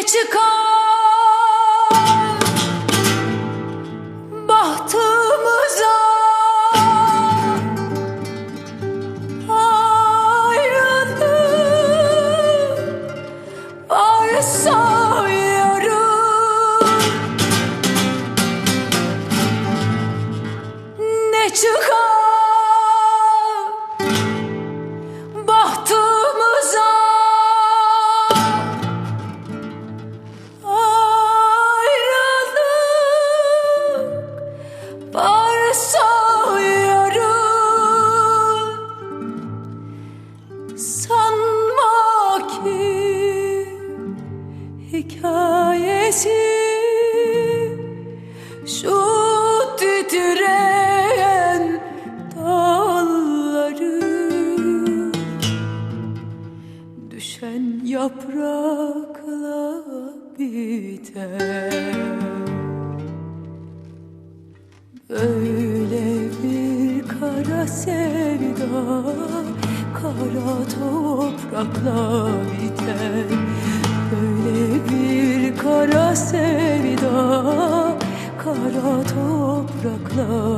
ne çıkar bahtımıza. Ayrılık varsa yarın. Ne çıkar düşen yaprakla biter. Öyle bir kara sevda kara toprakla biter. Öyle bir kara sevda kara toprakla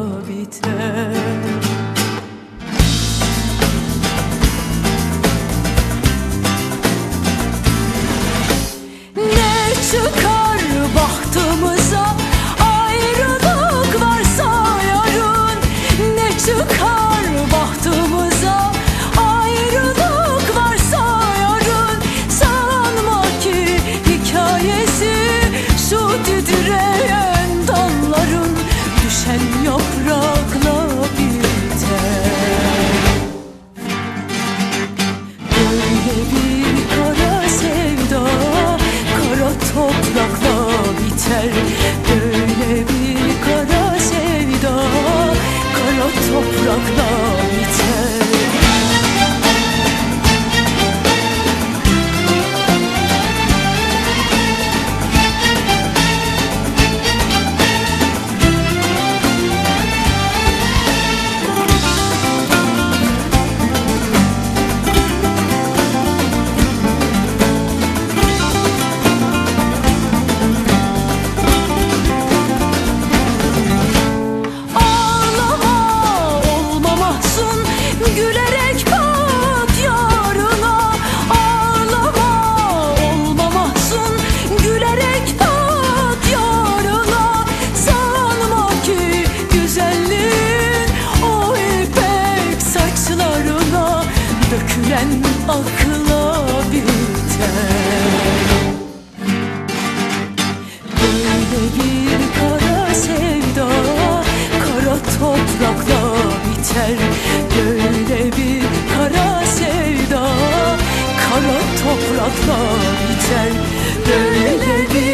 biter Gülerek bak yarına Ağlama olma Gülerek bak yarına Sanma ki güzelliğin O ipek saçlarına Dökülen akla biter. Böyle bir kara sevda Kara toprakla biter atlar biter. Böyle bir